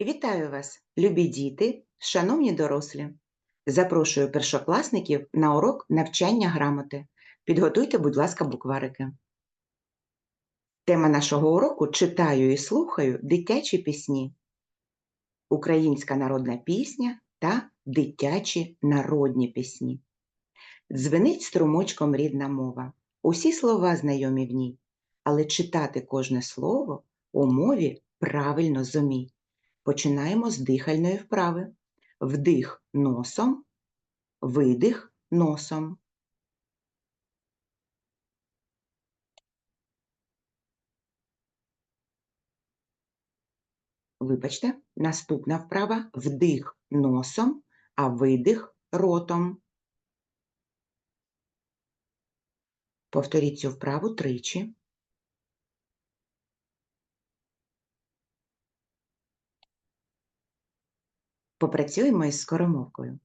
Вітаю вас, любі діти, шановні дорослі. Запрошую першокласників на урок навчання грамоти. Підготуйте, будь ласка, букварики. Тема нашого уроку читаю і слухаю дитячі пісні. Українська народна пісня та дитячі народні пісні. Дзвенить струмочком рідна мова. Усі слова знайомі в ній, але читати кожне слово у мові правильно зумій. Починаємо з дихальної вправи. Вдих носом, видих носом. Вибачте, наступна вправа вдих носом, а видих ротом. Повторіть цю вправу тричі. Попрацюємо із скоромовкою.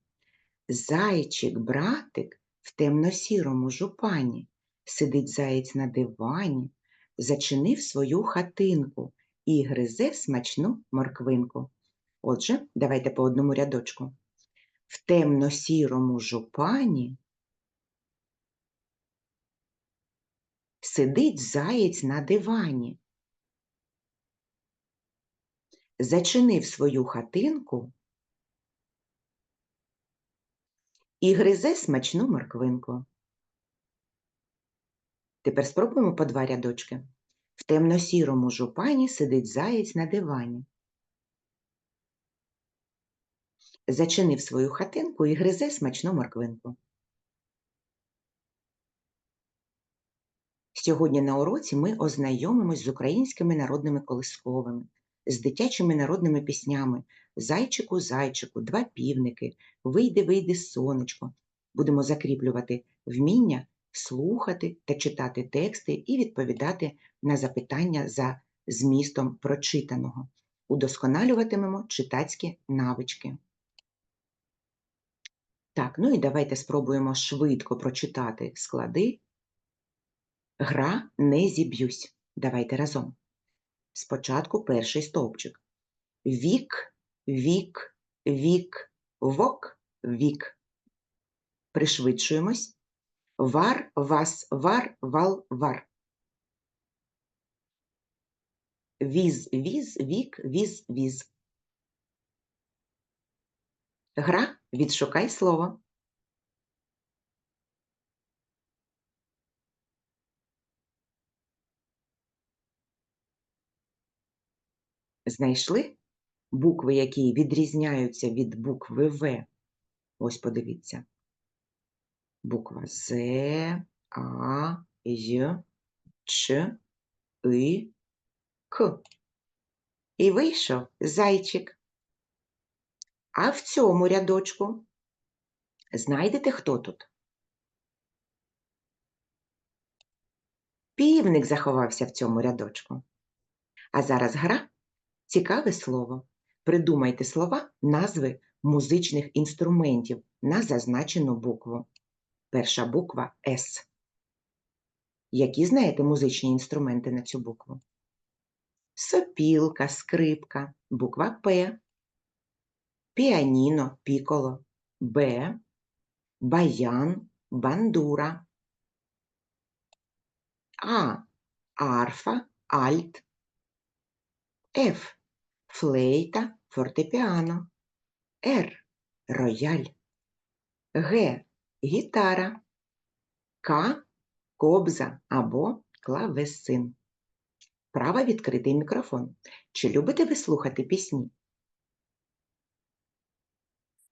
Зайчик, братик в темно-сірому жупані. Сидить заєць на дивані, зачинив свою хатинку і гризе смачну морквинку. Отже, давайте по одному рядочку. В темно-сірому жупані сидить заєць на дивані. Зачинив свою хатинку і гризе смачну морквинку. Тепер спробуємо по два рядочки. В темно-сірому жупані сидить заєць на дивані. Зачинив свою хатинку і гризе смачну морквинку. Сьогодні на уроці ми ознайомимось з українськими народними колисковими, з дитячими народними піснями Зайчику, зайчику, два півники, вийди сонечко. Будемо закріплювати вміння слухати та читати тексти і відповідати на запитання за змістом прочитаного. Удосконалюватимемо читацькі навички. Так, ну і давайте спробуємо швидко прочитати склади. Гра не зіб'юсь. Давайте разом. Спочатку перший стовпчик. Вік, вік, вік, вок, вік. Пришвидшуємось. Вар, вас, вар, вал, вар. Віз, віз, вік, віз, віз. Гра відшукай слово. Знайшли букви, які відрізняються від букви В? Ось подивіться. Буква З, А, Й, Ч, И, К. І вийшов зайчик. А в цьому рядочку знайдете, хто тут? Півник заховався в цьому рядочку. А зараз гра цікаве слово. Придумайте слова, назви музичних інструментів на зазначену букву. Перша буква С. Які знаєте музичні інструменти на цю букву? Сопілка, скрипка, буква П, піаніно, піколо, Б, баян, бандура, А, арфа, альт, Ф, флейта, фортепіано, Р, рояль, Г, гітара, К, кобза або клавесин. Право відкритий мікрофон. Чи любите ви слухати пісні?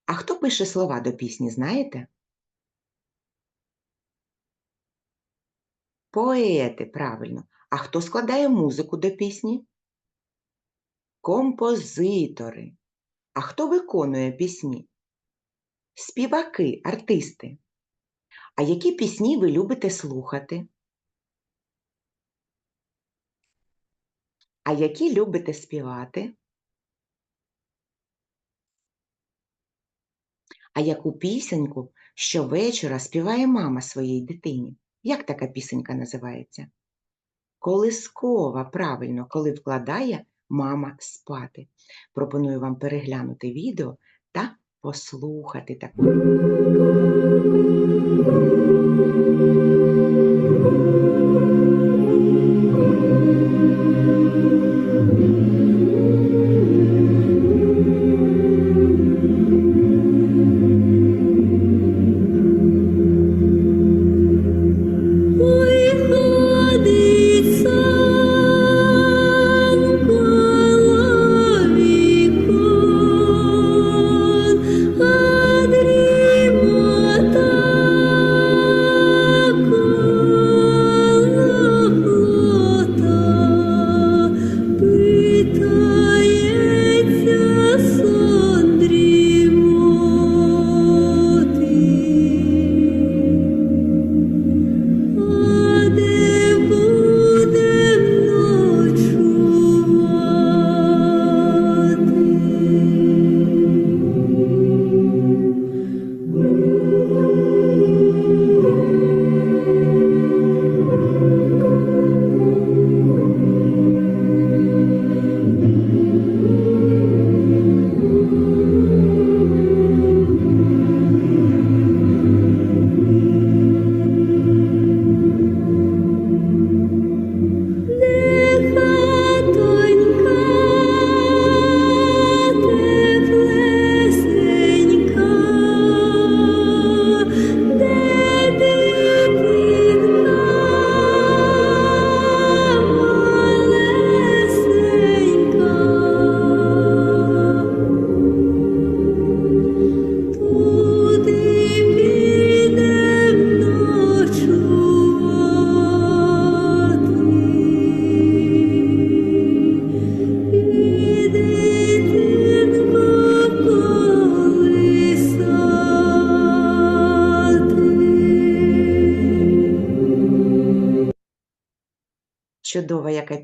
А хто пише слова до пісні, знаєте? Поети, правильно. А хто складає музику до пісні? Композитори. А хто виконує пісні? Співаки, артисти. А які пісні ви любите слухати? А які любите співати? А яку пісеньку щовечора співає мама своїй дитині? Як така пісенька називається? Колискова, правильно, коли вкладає мама спати. Пропоную вам переглянути відео та послухати таку. Ой,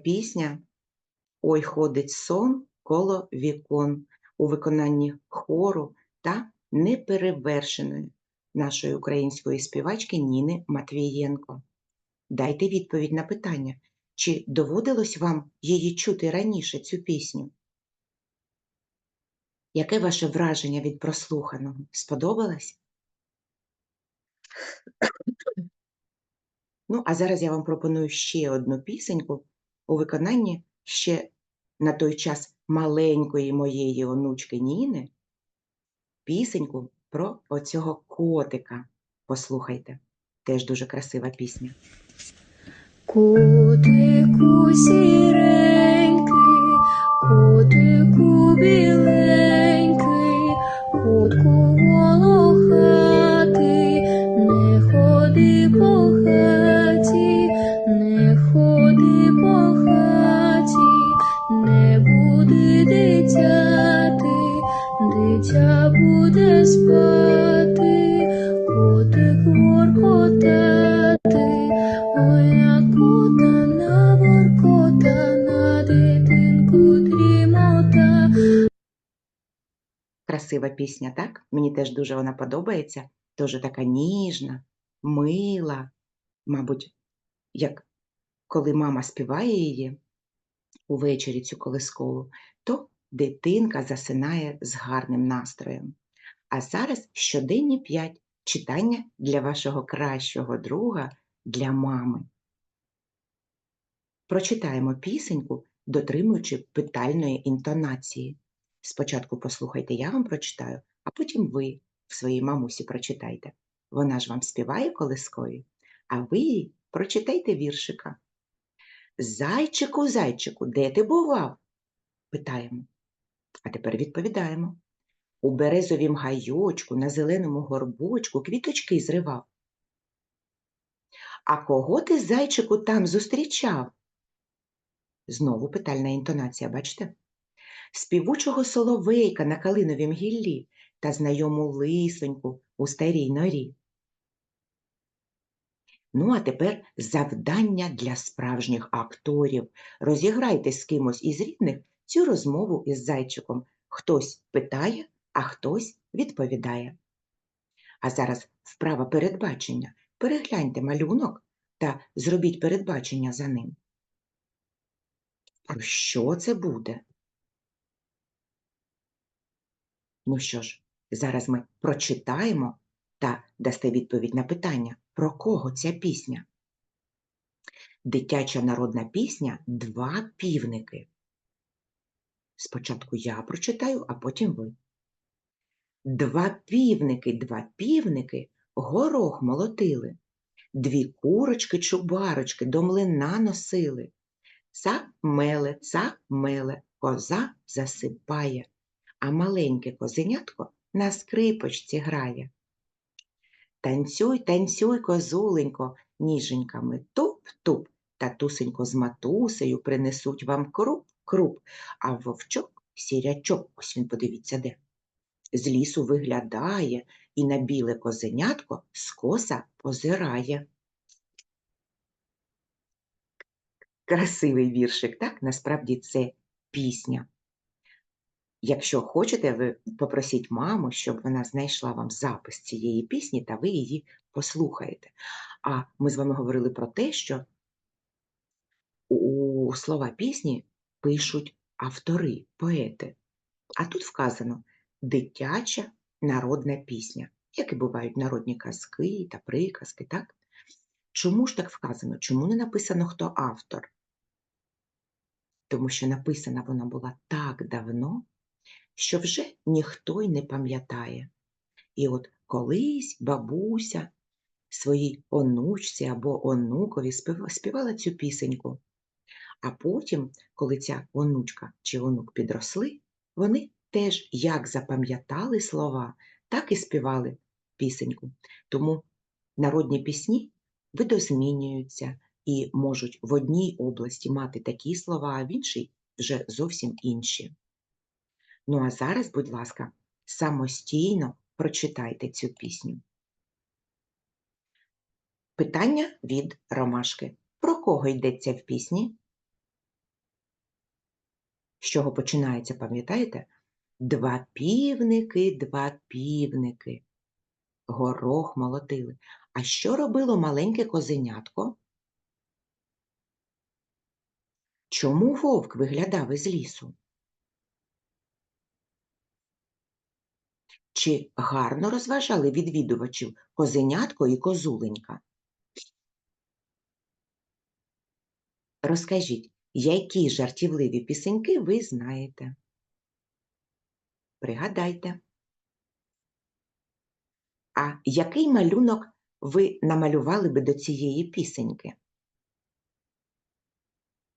пісня Ой ходить сон коло вікон у виконанні хору та неперевершеної нашої української співачки Ніни Матвієнко. Дайте відповідь на питання, чи доводилось вам її чути раніше цю пісню? Яке ваше враження від прослуханого? Сподобалось? Ну, а зараз я вам пропоную ще одну пісеньку у виконанні ще на той час маленької моєї онучки Ніни. Пісеньку про оцього котика. Послухайте, теж дуже красива пісня. Котику сіренький, котику біленький, Красива пісня, так? Мені теж дуже вона подобається. Дуже така ніжна, мила. Мабуть, як коли мама співає її увечері цю колискову, то дитинка засинає з гарним настроєм. А зараз щоденні п'ять читання для вашого кращого друга, для мами. Прочитаємо пісеньку, дотримуючи питальної інтонації. Спочатку послухайте, я вам прочитаю, а потім ви в своїй мамусі прочитайте. Вона ж вам співає колискові, а ви прочитайте віршика. Зайчику, зайчику, де ти бував? питаємо. А тепер відповідаємо. У березовім гайочку на зеленому горбочку квіточки зривав. А кого ти, зайчику, там зустрічав? Знову питальна інтонація, бачите? Співучого соловейка на калиновім гіллі та знайому лисоньку у старій норі. Ну, а тепер завдання для справжніх акторів. Розіграйте з кимось із рідних цю розмову із зайчиком. Хтось питає, а хтось відповідає. А зараз вправа передбачення. Перегляньте малюнок та зробіть передбачення за ним. Про що це буде? Ну що ж, зараз ми прочитаємо та дасте відповідь на питання, про кого ця пісня? Дитяча народна пісня Два півники. Спочатку я прочитаю, а потім ви. Два півники, два півники горох молотили, дві курочки, чубарочки до млина носили. Ца меле, ца меле, коза засипає, а маленьке козенятко на скрипочці грає. Танцюй, танцюй, козуленько, ніженьками туп-туп, татусенько з матусею принесуть вам круп-круп, а вовчок, сірячок, ось він подивіться де, з лісу виглядає і на біле козенятко скоса позирає. Красивий віршик, так? Насправді це пісня. Якщо хочете, ви попросіть маму, щоб вона знайшла вам запис цієї пісні, та ви її послухаєте. А ми з вами говорили про те, що у слова пісні пишуть автори, поети. А тут вказано дитяча народна пісня, як і бувають народні казки та приказки, так? Чому ж так вказано? Чому не написано, хто автор? Тому що написана вона була так давно, що вже ніхто й не пам'ятає. І от колись бабуся своїй онучці або онукові співала цю пісеньку. А потім, коли ця онучка чи онук підросли, вони теж як запам'ятали слова, так і співали пісеньку. Тому народні пісні видозмінюються і можуть в одній області мати такі слова, а в іншій вже зовсім інші. Ну а зараз, будь ласка, самостійно прочитайте цю пісню. Питання від Ромашки. Про кого йдеться в пісні? З чого починається, пам'ятаєте? Два півники, два півники. Горох молотили. А що робило маленьке козенятко? Чому вовк виглядав із лісу? Чи гарно розважали відвідувачів козенятко і козуленька? Розкажіть, які жартівливі пісеньки ви знаєте? Пригадайте. А який малюнок ви намалювали би до цієї пісеньки?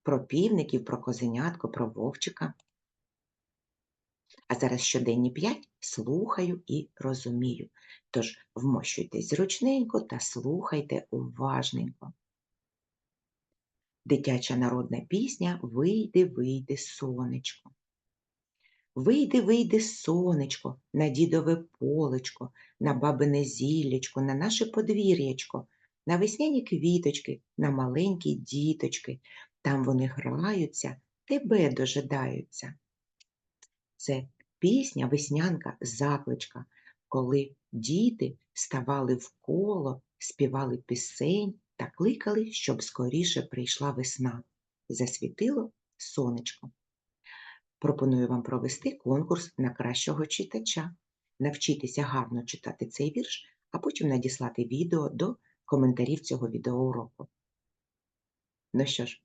Про півників, про козенятко, про вовчика. А зараз щоденні п'ять слухаю і розумію. Тож вмощуйтесь зручненько та слухайте уважненько. Дитяча народна пісня Вийди, вийди, сонечко. Вийди, вийди, сонечко, на дідове полечко, на бабине зіллячко, на наше подвір'ячко, на весняні квіточки, на маленькі діточки. Там вони граються, тебе дожидаються. Це пісня веснянка закличка, коли діти ставали в коло, співали пісень та кликали, щоб скоріше прийшла весна. Засвітило сонечко. Пропоную вам провести конкурс на кращого читача. Навчитися гарно читати цей вірш, а потім надіслати відео до коментарів цього відеоуроку. Ну що ж,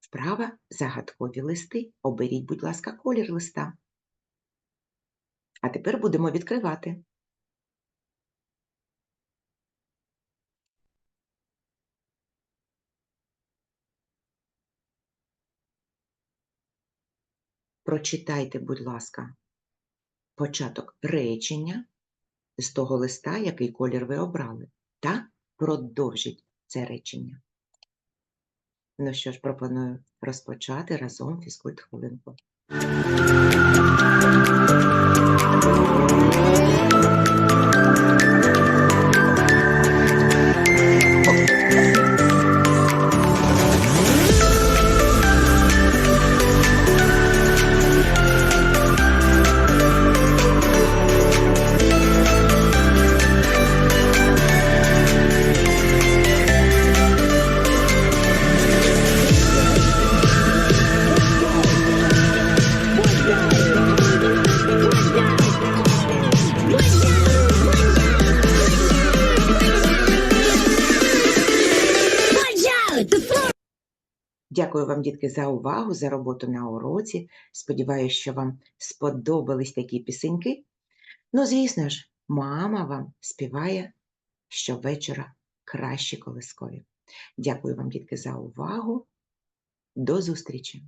вправа загадкові листи. Оберіть, будь ласка, колір листа. А тепер будемо відкривати. Прочитайте, будь ласка, початок речення з того листа, який колір ви обрали, та продовжіть це речення. Ну що ж, пропоную розпочати разом фізкульт хвилинку. Thank you. Дякую вам, дітки, за увагу, за роботу на уроці. Сподіваюся, що вам сподобались такі пісеньки. Ну, звісно ж, мама вам співає щовечора кращі колискові. Дякую вам, дітки, за увагу. До зустрічі!